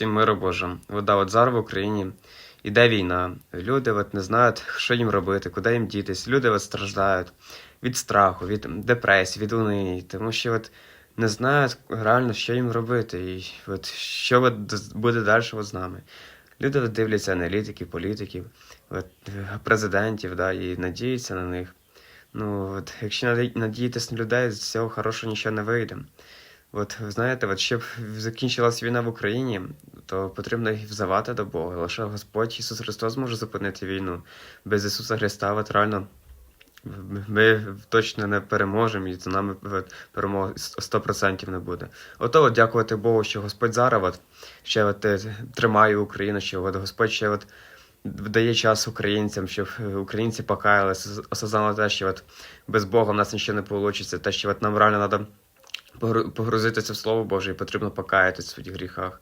Всім миру Божого. Вода, от зараз в Україні іде війна. Люди от не знають, що їм робити, куди їм дітись. Люди от страждають від страху, від депресії, від униї, тому що от не знають реально, що їм робити, і от що от буде далі от з нами. Люди от дивляться аналітиків, політиків, от, президентів, да, і надіються на них. Ну, от, якщо наді- надіятись на людей, з цього хорошого нічого не вийде. От знаєте, от щоб закінчилась війна в Україні, то потрібно і взивати до Бога. Лише Господь Ісус Христос може зупинити війну. Без Ісуса Христа от реально ми точно не переможемо, і за нами перемоги 100% не буде. Ото от дякувати Богу, що Господь зараз от, ще от, е, тримає Україну, що от, Господь ще от, дає час українцям, щоб українці покаялися, осознали те, що от, без Бога в нас нічого не вийде, те, що от, нам реально треба погрузитися в Слово Боже і потрібно покаятися в своїх гріхах.